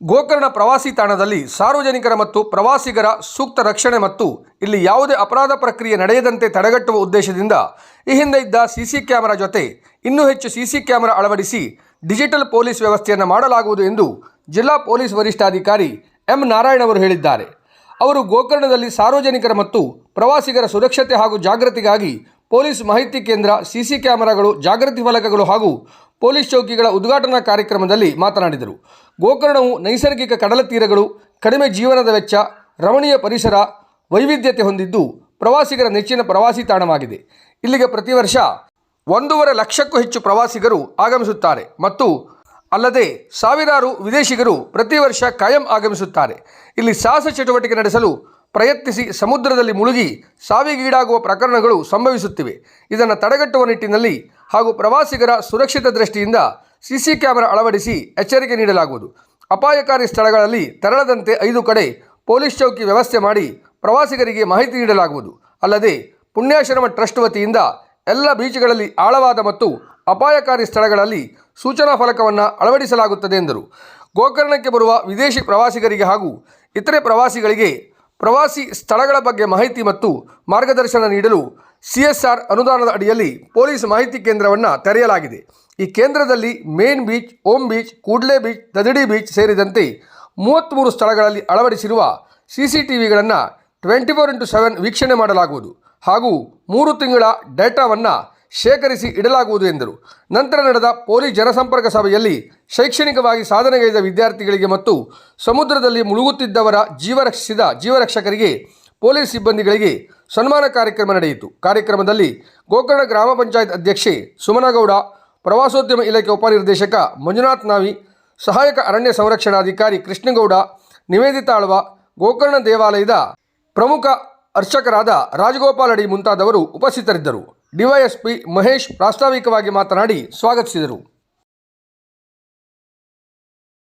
ಗೋಕರ್ಣ ಪ್ರವಾಸಿ ತಾಣದಲ್ಲಿ ಸಾರ್ವಜನಿಕರ ಮತ್ತು ಪ್ರವಾಸಿಗರ ಸೂಕ್ತ ರಕ್ಷಣೆ ಮತ್ತು ಇಲ್ಲಿ ಯಾವುದೇ ಅಪರಾಧ ಪ್ರಕ್ರಿಯೆ ನಡೆಯದಂತೆ ತಡೆಗಟ್ಟುವ ಉದ್ದೇಶದಿಂದ ಈ ಹಿಂದೆ ಇದ್ದ ಸಿಸಿ ಕ್ಯಾಮೆರಾ ಜೊತೆ ಇನ್ನೂ ಹೆಚ್ಚು ಸಿಸಿ ಕ್ಯಾಮೆರಾ ಅಳವಡಿಸಿ ಡಿಜಿಟಲ್ ಪೊಲೀಸ್ ವ್ಯವಸ್ಥೆಯನ್ನು ಮಾಡಲಾಗುವುದು ಎಂದು ಜಿಲ್ಲಾ ಪೊಲೀಸ್ ವರಿಷ್ಠಾಧಿಕಾರಿ ಎಂ ನಾರಾಯಣ್ ಅವರು ಹೇಳಿದ್ದಾರೆ. ಅವರು ಗೋಕರ್ಣದಲ್ಲಿ ಸಾರ್ವಜನಿಕರ ಮತ್ತು ಪ್ರವಾಸಿಗರ ಸುರಕ್ಷತೆ ಹಾಗೂ ಜಾಗೃತಿಗಾಗಿ ಪೊಲೀಸ್ ಮಾಹಿತಿ ಕೇಂದ್ರ, ಸಿಸಿ ಕ್ಯಾಮೆರಾಗಳು, ಜಾಗೃತಿ ಫಲಕಗಳು ಹಾಗೂ ಪೊಲೀಸ್ ಚೌಕಿಗಳ ಉದ್ಘಾಟನಾ ಕಾರ್ಯಕ್ರಮದಲ್ಲಿ ಮಾತನಾಡಿದರು. ಗೋಕರ್ಣವು ನೈಸರ್ಗಿಕ ಕಡಲ ತೀರಗಳು, ಕಡಿಮೆ ಜೀವನದ ವೆಚ್ಚ, ರಮಣೀಯ ಪರಿಸರ, ವೈವಿಧ್ಯತೆ ಹೊಂದಿದ್ದು ಪ್ರವಾಸಿಗರ ನೆಚ್ಚಿನ ಪ್ರವಾಸಿ ತಾಣವಾಗಿದೆ. ಇಲ್ಲಿಗೆ ಪ್ರತಿ ವರ್ಷ ಒಂದೂವರೆ ಲಕ್ಷಕ್ಕೂ ಹೆಚ್ಚು ಪ್ರವಾಸಿಗರು ಆಗಮಿಸುತ್ತಾರೆ ಮತ್ತು ಅಲ್ಲದೆ ಸಾವಿರಾರು ವಿದೇಶಿಗರು ಪ್ರತಿ ವರ್ಷ ಕಾಯಂ ಆಗಮಿಸುತ್ತಾರೆ. ಇಲ್ಲಿ ಸಾಹಸ ಚಟುವಟಿಕೆ ನಡೆಸಲು ಪ್ರಯತ್ನಿಸಿ ಸಮುದ್ರದಲ್ಲಿ ಮುಳುಗಿ ಸಾವಿಗೀಡಾಗುವ ಪ್ರಕರಣಗಳು ಸಂಭವಿಸುತ್ತಿವೆ. ಇದನ್ನು ತಡೆಗಟ್ಟುವ ನಿಟ್ಟಿನಲ್ಲಿ ಹಾಗೂ ಪ್ರವಾಸಿಗರ ಸುರಕ್ಷಿತ ದೃಷ್ಟಿಯಿಂದ ಸಿಸಿ ಕ್ಯಾಮೆರಾ ಅಳವಡಿಸಿ ಎಚ್ಚರಿಕೆ ನೀಡಲಾಗುವುದು. ಅಪಾಯಕಾರಿ ಸ್ಥಳಗಳಲ್ಲಿ ತೆರಳದಂತೆ ಐದು ಕಡೆ ಪೊಲೀಸ್ ಚೌಕಿ ವ್ಯವಸ್ಥೆ ಮಾಡಿ ಪ್ರವಾಸಿಗರಿಗೆ ಮಾಹಿತಿ ನೀಡಲಾಗುವುದು. ಅಲ್ಲದೆ, ಪುಣ್ಯಾಶ್ರಮ ಟ್ರಸ್ಟ್ ವತಿಯಿಂದ ಎಲ್ಲ ಬೀಚ್ಗಳಲ್ಲಿ ಆಳವಾದ ಮತ್ತು ಅಪಾಯಕಾರಿ ಸ್ಥಳಗಳಲ್ಲಿ ಸೂಚನಾ ಫಲಕವನ್ನು ಅಳವಡಿಸಲಾಗುತ್ತದೆ ಎಂದರು. ಗೋಕರ್ಣಕ್ಕೆ ಬರುವ ವಿದೇಶಿ ಪ್ರವಾಸಿಗರಿಗೆ ಹಾಗೂ ಇತರೆ ಪ್ರವಾಸಿಗಳಿಗೆ ಪ್ರವಾಸಿ ಸ್ಥಳಗಳ ಬಗ್ಗೆ ಮಾಹಿತಿ ಮತ್ತು ಮಾರ್ಗದರ್ಶನ ನೀಡಲು ಸಿಎಸ್ಆರ್ ಅನುದಾನದ ಅಡಿಯಲ್ಲಿ ಪೊಲೀಸ್ ಮಾಹಿತಿ ಕೇಂದ್ರವನ್ನು ತೆರೆಯಲಾಗಿದೆ. ಈ ಕೇಂದ್ರದಲ್ಲಿ main beach, Om beach, Kudle beach, ದದಡಿ beach ಸೇರಿದಂತೆ ಮೂವತ್ತ್ಮೂರು ಸ್ಥಳಗಳಲ್ಲಿ ಅಳವಡಿಸಿರುವ ಸಿ ಸಿ ಟಿ ವಿಗಳನ್ನು ಟ್ವೆಂಟಿ ಫೋರ್ ಇಂಟು ಸೆವೆನ್ ವೀಕ್ಷಣೆ ಮಾಡಲಾಗುವುದು ಹಾಗೂ ಮೂರು ತಿಂಗಳ ಡೇಟಾವನ್ನು ಶೇಖರಿಸಿ ಇಡಲಾಗುವುದು ಎಂದರು. ನಂತರ ನಡೆದ ಪೊಲೀಸ್ ಜನಸಂಪರ್ಕ ಸಭೆಯಲ್ಲಿ ಶೈಕ್ಷಣಿಕವಾಗಿ ಸಾಧನೆಗೈದ ವಿದ್ಯಾರ್ಥಿಗಳಿಗೆ ಮತ್ತು ಸಮುದ್ರದಲ್ಲಿ ಮುಳುಗುತ್ತಿದ್ದವರ ಜೀವರಕ್ಷಿಸಿದ ಜೀವರಕ್ಷಕರಿಗೆ ಪೊಲೀಸ್ ಸಿಬ್ಬಂದಿಗಳಿಗೆ ಸನ್ಮಾನ ಕಾರ್ಯಕ್ರಮ ನಡೆಯಿತು. ಕಾರ್ಯಕ್ರಮದಲ್ಲಿ ಗೋಕರ್ಣ ಗ್ರಾಮ ಪಂಚಾಯತ್ ಅಧ್ಯಕ್ಷೆ ಸುಮನಗೌಡ, ಪ್ರವಾಸೋದ್ಯಮ ಇಲಾಖೆ ಉಪನಿರ್ದೇಶಕ ಮಂಜುನಾಥ್ ನಾವಿ, ಸಹಾಯಕ ಅರಣ್ಯ ಸಂರಕ್ಷಣಾಧಿಕಾರಿ ಕೃಷ್ಣಗೌಡ ನಿವೇದಿತಾಳ್ವ ಗೋಕರ್ಣ ದೇವಾಲಯದ ಪ್ರಮುಖ ಅರ್ಚಕರಾದ ರಾಜಗೋಪಾಲ್ ಅಡಿ ಮುಂತಾದವರು ಉಪಸ್ಥಿತರಿದ್ದರು. ಡಿವೈಎಸ್ಪಿ ಮಹೇಶ್ ಪ್ರಾಸ್ತಾವಿಕವಾಗಿ ಮಾತನಾಡಿ ಸ್ವಾಗತಿಸಿದರು.